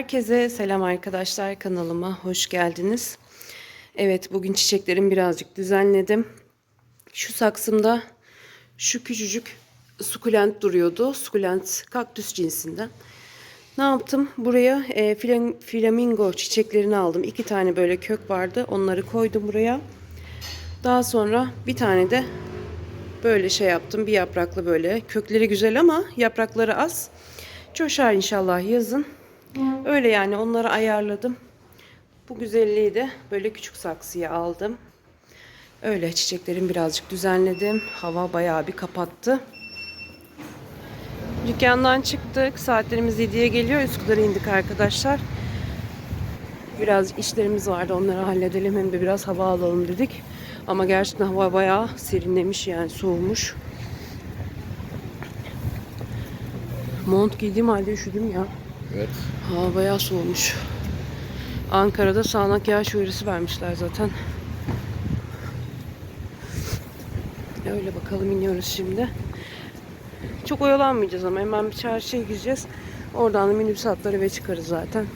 Herkese selam arkadaşlar kanalıma hoş geldiniz. Evet bugün çiçeklerimi birazcık düzenledim. Şu saksımda şu küçücük sukulent duruyordu. Sukulent kaktüs cinsinden. Ne yaptım? Buraya e, flam- flamingo çiçeklerini aldım. İki tane böyle kök vardı. Onları koydum buraya. Daha sonra bir tane de böyle şey yaptım. Bir yapraklı böyle. Kökleri güzel ama yaprakları az. Coşar inşallah yazın. Öyle yani onları ayarladım. Bu güzelliği de böyle küçük saksıya aldım. Öyle çiçeklerimi birazcık düzenledim. Hava bayağı bir kapattı. Dükkandan çıktık. Saatlerimiz 7'ye geliyor. Üsküdar'a indik arkadaşlar. Biraz işlerimiz vardı. Onları halledelim. Hem de biraz hava alalım dedik. Ama gerçekten hava bayağı serinlemiş yani soğumuş. Mont giydiğim halde üşüdüm ya. Evet. Hava bayağı soğumuş. Ankara'da sağanak yağış uyarısı vermişler zaten. Öyle bakalım iniyoruz şimdi. Çok oyalanmayacağız ama hemen bir çarşıya gireceğiz. Oradan da minibüs atları ve çıkarız zaten.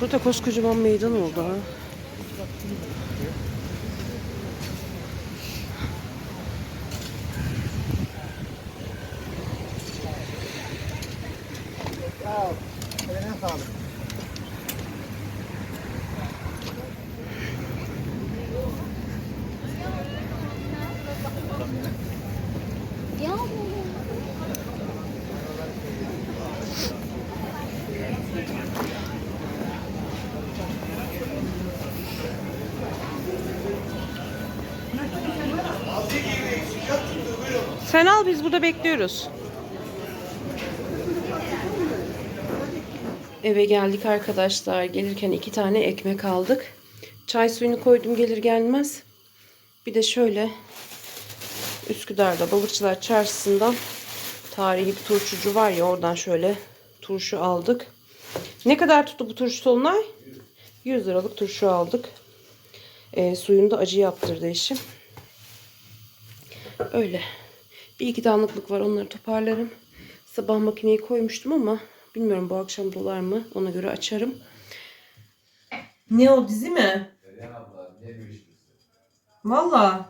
Burada koskocaman meydan oldu ha. Sen al biz burada bekliyoruz. Eve geldik arkadaşlar. Gelirken iki tane ekmek aldık. Çay suyunu koydum gelir gelmez. Bir de şöyle Üsküdar'da Balıkçılar Çarşısı'ndan tarihi bir turşucu var ya oradan şöyle turşu aldık. Ne kadar tuttu bu turşu Solunay? 100 liralık turşu aldık. E, suyunu da acı yaptırdı eşim. Öyle. Bir iki dağınıklık var onları toparlarım. Sabah makineyi koymuştum ama bilmiyorum bu akşam dolar mı ona göre açarım. Ne o dizi mi? Valla.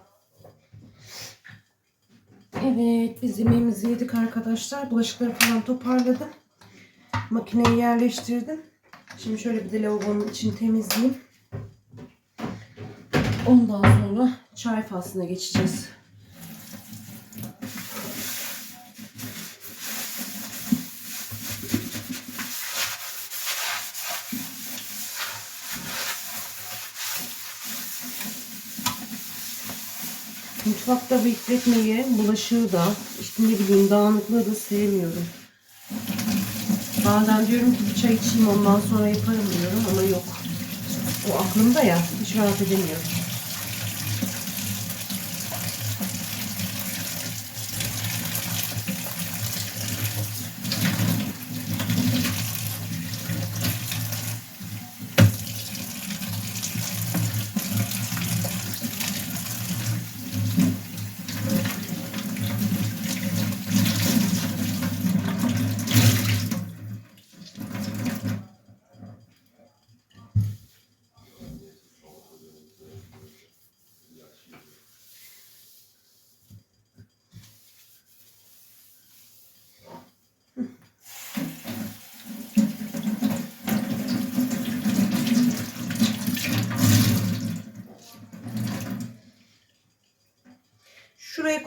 Evet biz yemeğimizi yedik arkadaşlar. Bulaşıkları falan toparladım. Makineyi yerleştirdim. Şimdi şöyle bir de lavabonun içini temizleyeyim. Ondan sonra çay faslına geçeceğiz. Mutfakta bekletmeyi, bulaşığı da, işte ne bileyim dağınıklığı da sevmiyorum. Bazen diyorum ki bir çay içeyim ondan sonra yaparım diyorum ama yok. O aklımda ya, hiç rahat edemiyorum.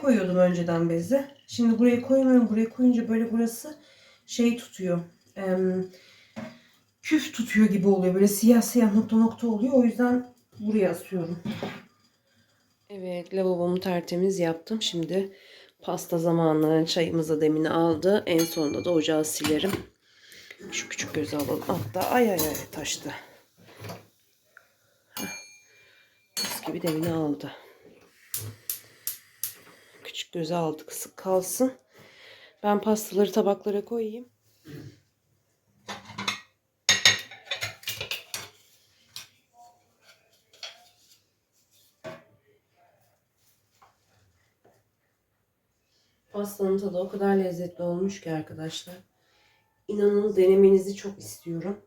Koyuyordum önceden bezi. Şimdi buraya koymuyorum. Buraya koyunca böyle burası şey tutuyor. em, küf tutuyor gibi oluyor. Böyle siyah siyah nokta nokta oluyor. O yüzden buraya asıyorum. Evet lavabomu tertemiz yaptım. Şimdi pasta zamanı çayımıza demini aldı. En sonunda da ocağı silerim. Şu küçük gözü alalım. Altta ay ay ay taştı. Heh. Mis gibi demini aldı. Küçük göze aldık. Sık kalsın. Ben pastaları tabaklara koyayım. pastanın tadı o kadar lezzetli olmuş ki arkadaşlar. İnanın denemenizi çok istiyorum.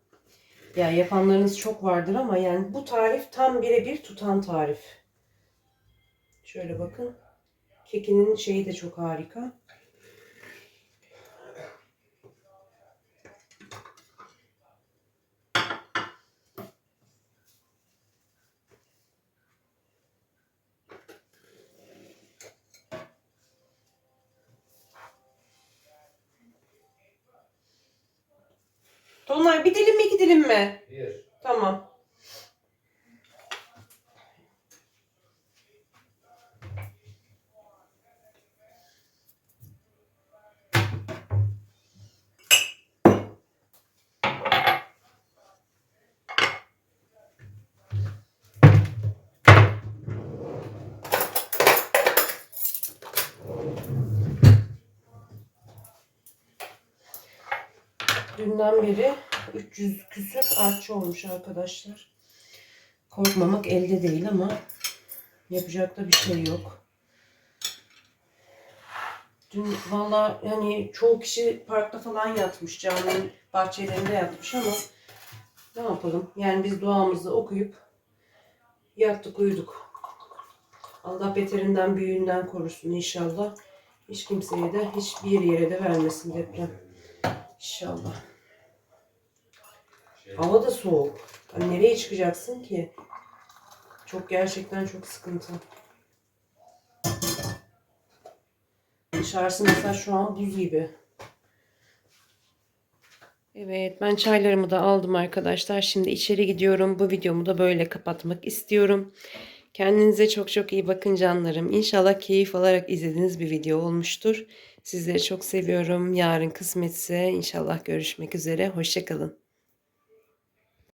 Ya yapanlarınız çok vardır ama yani bu tarif tam birebir tutan tarif. Şöyle bakın. Kekinin şeyi de çok harika. Dolunay bir dilim mi iki dilim mi? Dünden beri 300 küsür artçı olmuş arkadaşlar. Korkmamak elde değil ama yapacak da bir şey yok. Dün valla hani çoğu kişi parkta falan yatmış. Caminin bahçelerinde yatmış ama ne yapalım? Yani biz duamızı okuyup yattık uyuduk. Allah beterinden büyüğünden korusun inşallah. Hiç kimseye de hiçbir yere de vermesin deprem. İnşallah. Hava da soğuk. Hani nereye çıkacaksın ki? Çok gerçekten çok sıkıntı. Dışarısı mesela şu an buz gibi. Evet ben çaylarımı da aldım arkadaşlar. Şimdi içeri gidiyorum. Bu videomu da böyle kapatmak istiyorum. Kendinize çok çok iyi bakın canlarım. İnşallah keyif alarak izlediğiniz bir video olmuştur. Sizleri çok seviyorum. Yarın kısmetse inşallah görüşmek üzere. Hoşçakalın.